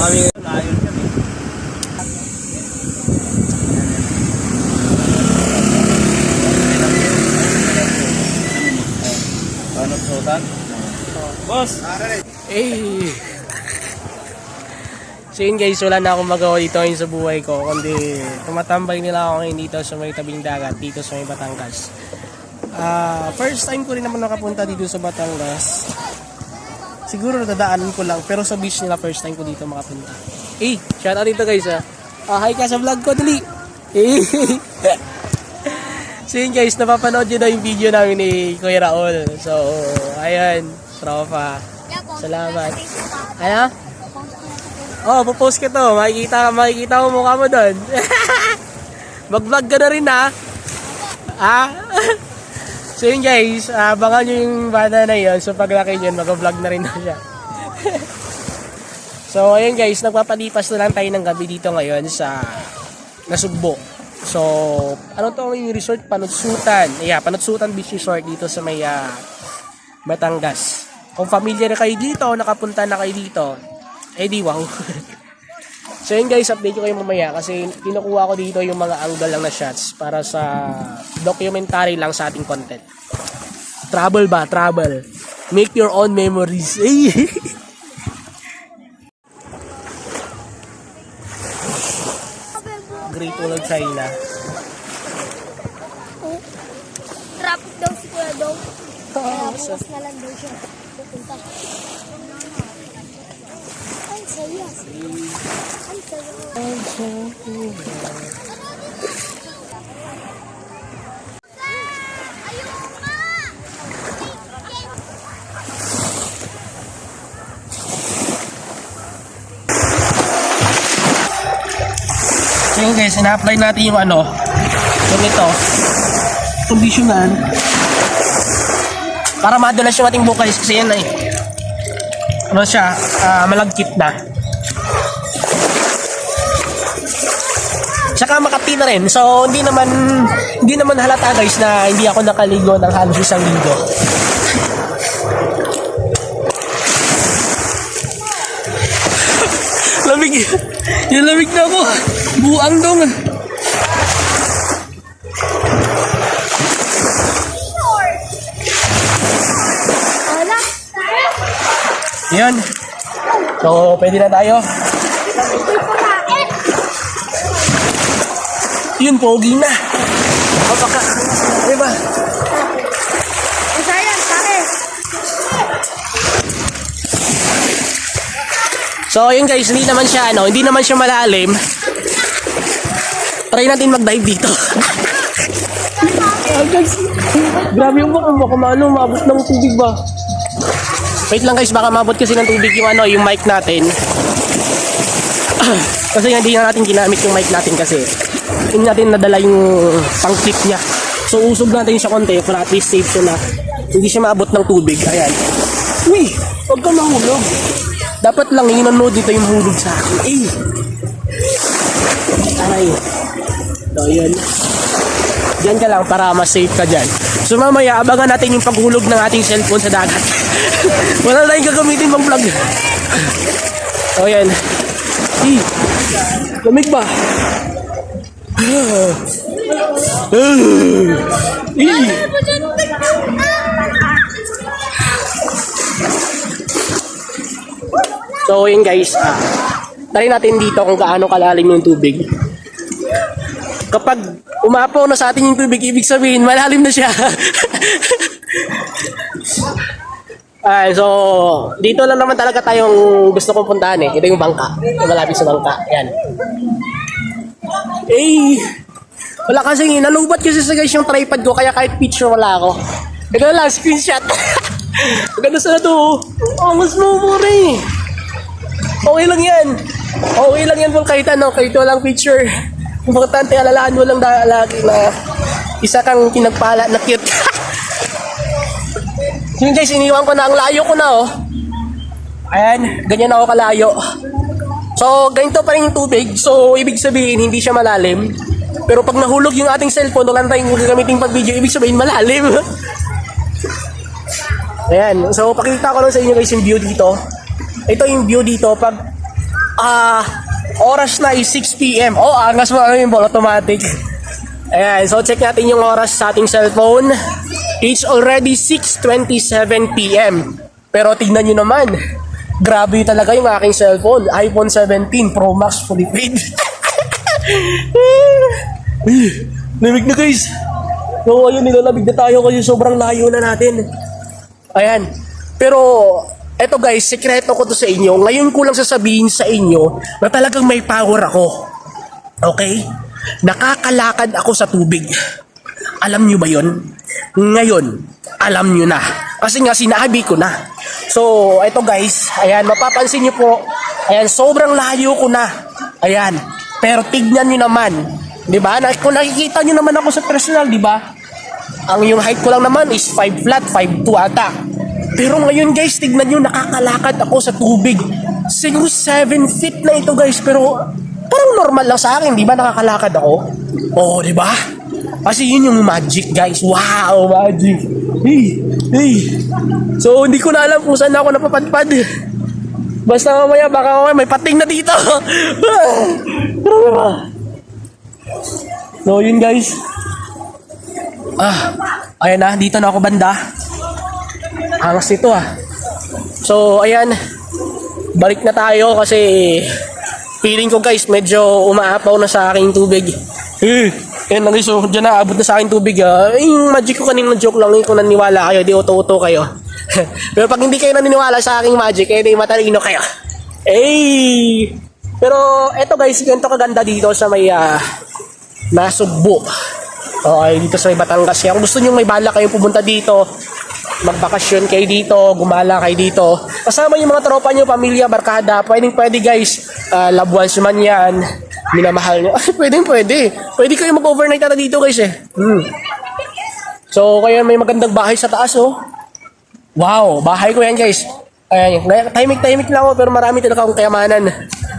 Kami layo kami. Ano? Boss! Eh. So yun guys, wala na akong magawa dito ngayon sa buhay ko. Kundi tumatambay nila ako ngayon dito sa may tabing dagat, dito sa may Batangas. Ah, first time ko rin naman nakapunta dito sa Batangas. Siguro nadadaanan ko lang, pero sa beach nila first time ko dito makapunta. Eh, shout out dito guys ah. Ah, hi ka sa vlog ko, dali. Eh. so yun guys, napapanood nyo na yung video namin ni Kuya Raul. So, ayan, tropa. Salamat. Ano? Oh, pupost ko to. Makikita, makikita mo mukha mo doon. Mag-vlog ka na rin ha. Ha? so yun guys, abangan nyo yung bata na yun. So paglaki nyo, mag-vlog na rin na siya. so ayun guys, nagpapalipas na lang tayo ng gabi dito ngayon sa Nasugbo. So, ano to yung resort? Panutsutan. Yeah, Panutsutan Beach Resort dito sa may ah, Batangas. Kung familiar kayo dito, nakapunta na kayo dito, eh di wow. so yun guys, update ko kayo mamaya kasi kinukuha ko dito yung mga angle lang na shots para sa documentary lang sa ating content. Travel ba? Travel. Make your own memories. Great Wall of China. Traffic daw si Kuya Dong. Kaya bukas na lang daw siya pupunta. Ang saya. Ang saya. So yun guys, ina-apply natin yung ano, yung ito, conditioner. Para madulas yung ating bukalis kasi yan ay, ano siya, ah, malagkit na. Tsaka makati na rin. So, hindi naman, hindi naman halata guys na hindi ako nakaligo ng halos isang linggo. lamig. Yung lamig na ako. Buang dong. Yan. So, pwede na tayo. Yun, pogi na. Kapaka. Diba? Ang saya. Sake. So, yun guys, hindi naman siya, ano, hindi naman siya malalim. Try natin mag-dive dito. Ah, guys, grabe yung baka, baka maano, maabot ng tubig ba? Wait lang guys, baka maabot kasi ng tubig yung ano, yung mic natin. kasi hindi na natin ginamit yung mic natin kasi. Hindi natin nadala yung pang clip niya. So, usog natin siya konti para at least safe siya na hindi siya maabot ng tubig. Ayan. Uy, huwag ka mahulog. Dapat lang yung nanood dito yung hulog sa akin. Eh! Aray. So, yun. Diyan ka lang para mas safe ka dyan. So, mamaya, abangan natin yung paghulog ng ating cellphone sa dagat. Wala na yung gagamitin pang vlog. So, yan. Eh! Lamig ba? So, yun guys, ah, try natin dito kung gaano kalalim yung tubig. Kapag umapaw na sa atin yung tubig, ibig sabihin, malalim na siya. Ay, so, dito lang naman talaga tayong gusto kong puntahan eh. Ito yung bangka. Yung malapit sa bangka. Yan. Eh, wala kasi, nalubat kasi sa guys yung tripod ko, kaya kahit picture wala ako. Ito na lang, screenshot. Ganda sana to. Oh, mas mumura eh. Okay lang yan. Okay lang yan kung kahit ano, kahit walang picture. Importante, alalaan mo lang lagi na isa kang pinagpala na cute. Yun guys, iniwan ko na. Ang layo ko na oh. Ayan, ganyan ako kalayo. So, ganito pa rin yung tubig. So, ibig sabihin, hindi siya malalim. Pero pag nahulog yung ating cellphone, wala tayong gagamitin pag video, ibig sabihin malalim. Ayan, so pakita ko lang sa inyo guys yung view dito. Ito yung view dito pag Ah, oras na is 6 p.m. Oh, angas mo ano yung ball automatic. Ayan, so check natin yung oras sa ating cellphone. It's already 6.27 p.m. Pero tignan nyo naman, grabe talaga yung aking cellphone. iPhone 17 Pro Max fully paid. Ay, Lamig na guys. So ayun, nilalamig na tayo kasi sobrang layo na natin. Ayan. Pero, eto guys, sekreto ko to sa inyo. Ngayon ko lang sasabihin sa inyo na talagang may power ako. Okay? Nakakalakad ako sa tubig. Alam nyo ba yon? Ngayon, alam nyo na. Kasi nga sinabi ko na. So, eto guys, ayan, mapapansin nyo po, ayan, sobrang layo ko na. Ayan, pero tignan nyo naman, di ba? Na, kung nakikita nyo naman ako sa personal, di ba? Ang yung height ko lang naman is 5 flat, 5'2 ata. Pero ngayon guys, tignan nyo, nakakalakad ako sa tubig. Siguro 7 feet na ito guys, pero parang normal lang sa akin, di ba? Nakakalakad ako. Oo, di ba? Kasi yun yung magic guys. Wow, magic. Hey, hey. So, hindi ko na alam kung saan ako napapadpad. Basta mamaya, baka mamaya may pating na dito. Grabe? So, yun guys. Ah, ayan na, dito na ako banda. Angas nito ah. So, ayan. Balik na tayo kasi feeling ko guys, medyo umaapaw na sa aking tubig. Eh, na guys, so, dyan na, abot na sa aking tubig ah. Eh, yung magic ko kanina joke lang, eh, kung naniwala kayo, di uto-uto kayo. Pero pag hindi kayo naniniwala sa aking magic, eh, di matalino kayo. Eh! Pero, eto guys, ganito kaganda dito sa may ah, Nasugbo. Okay, dito sa may Batangas. Kung gusto nyo may bala kayo pumunta dito, magbakasyon kayo dito, gumala kayo dito. Kasama yung mga tropa nyo, pamilya, barkada, pwedeng pwede guys, uh, loved ones man yan, minamahal nyo. Ay, pwedeng pwede. Pwede kayo mag-overnight ata dito guys eh. Hmm. So, kaya may magandang bahay sa taas oh. Wow, bahay ko yan guys. Ayan, timing-timing lang ako pero marami talaga akong kayamanan.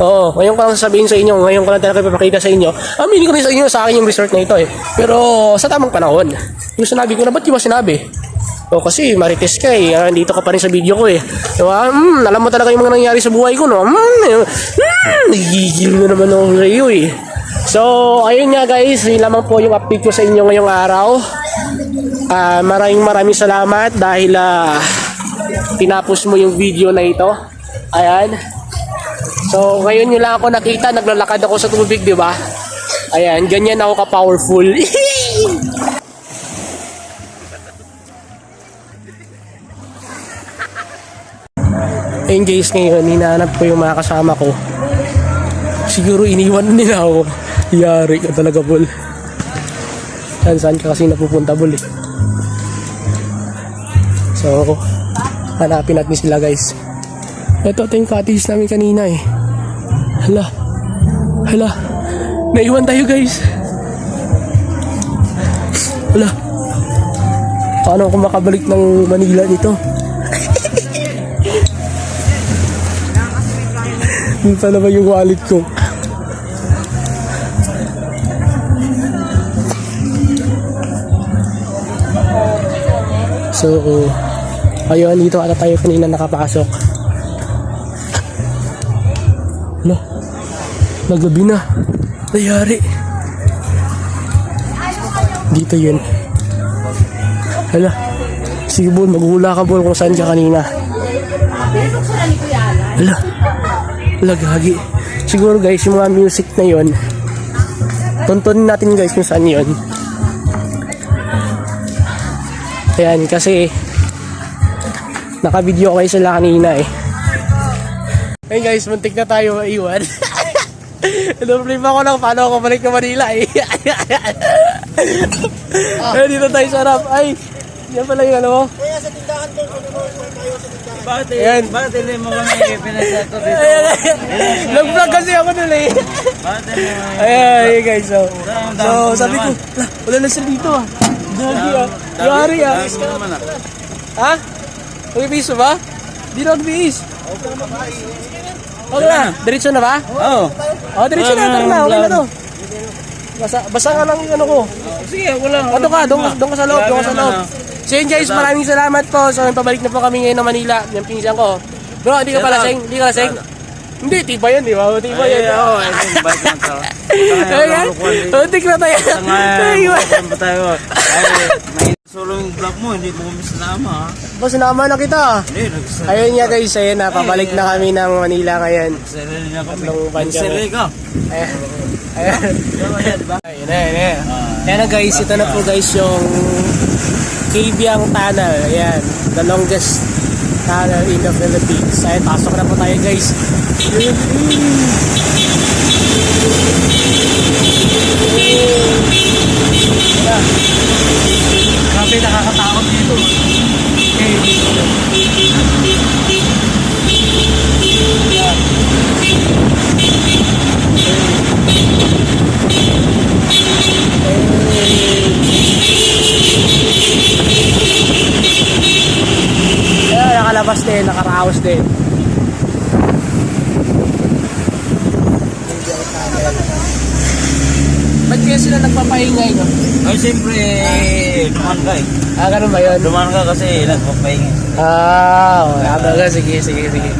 Oo, ngayon ko lang sasabihin sa inyo, ngayon ko lang talaga ipapakita sa inyo. Aminin ko rin sa inyo sa akin yung resort na ito eh. Pero sa tamang panahon. Yung sinabi ko na, ba't di ba sinabi? O kasi marites ka eh, Ah, dito ka pa rin sa video ko eh. Diba? Mm, alam mo talaga yung mga nangyari sa buhay ko no? Mm, mm, nagigil na naman ako sa iyo eh. So, ayun nga guys, yun lamang po yung update ko sa inyo ngayong araw. Ah, maraming maraming salamat dahil ah, tinapos mo yung video na ito. Ayan. So, ngayon nyo lang ako nakita, naglalakad ako sa tubig, di ba? Ayan, ganyan ako ka-powerful. Ayun guys, ngayon, hinahanap ko yung mga kasama ko. Siguro iniwan nila ako. Yari ka talaga, Bol. Saan saan ka kasi napupunta, Bol eh. So, hanapin natin sila guys. Ito, ito yung cottage namin kanina eh. Hala. Hala. Naiwan tayo guys. Hala. Paano ako makabalik ng Manila dito? Pala ba yung wallet ko? So, ayun, dito ata tayo kanina nakapasok. Hala, nagabi na. Nayari. Dito yun. Hala, sige Bol, maghula ka Bol kung saan ka kanina. Hala, hala gagi. Siguro guys, yung mga music na yon tuntunin natin guys kung saan yon Ayan, kasi naka-video kayo sila kanina eh. Hey guys, muntik na tayo maiwan. Problema ko lang paano ako balik ng Manila eh. Ay, dito tayo sa harap. Ay, yan pala yung ano mo. Bakit Ayan. Bakit hindi mo kami pinasato dito? Nag-vlog kasi ako nun eh. Bakit hindi mo kami... Ayan, ayan guys. So, so sabi ko, "Lah, wala na sila dito ah. Dagi ah. Yari ah. Ah. Ha? Mag-ibis ba? Di na mag-ibis. Okay na. Diretso na ba? Oo. Oh, diretso na. Tara na. Okay na to. Basa, basa nga lang yung ano ko. Sige, wala. O, doon ka. Doon ka, doon ka sa loob. Doon ka sa loob. So yun guys, maraming salamat po. So pabalik na po kami ngayon ng Manila. Yung pinsan ko. Bro, hindi ka pa lasing? Hindi ka lasing? Hindi, tiba yan, di ba? Tiba yan. oo, balik lang tao. Ayan, untik na tayo. Bukakan pa tayo. Ay, solo yung vlog mo, hindi mo kami sinama. Boss, sinama na kita. Hindi, Ayun nga guys, ayun na, pabalik na kami ng Manila ngayon. Sarili na kami. Sarili ka. Ayan. Ayan. Yan? Ayun na, ayun na. Ayan na guys, ito na po guys yung Kabyang Tunnel. Ayan, the longest tunnel in the Philippines. Ayan, pasok na po tayo guys. Ayan. Grabe, nakakatakot dito. Ayan. Ayan, nakalabas din, nakaraos din. Ba't kaya sila nagpapaingay, no? Ay, siyempre, eh. Ah, ganun ba yun? Duman ka kasi nagpapahingi. Ah, okay. Ah, sige, sige, sige.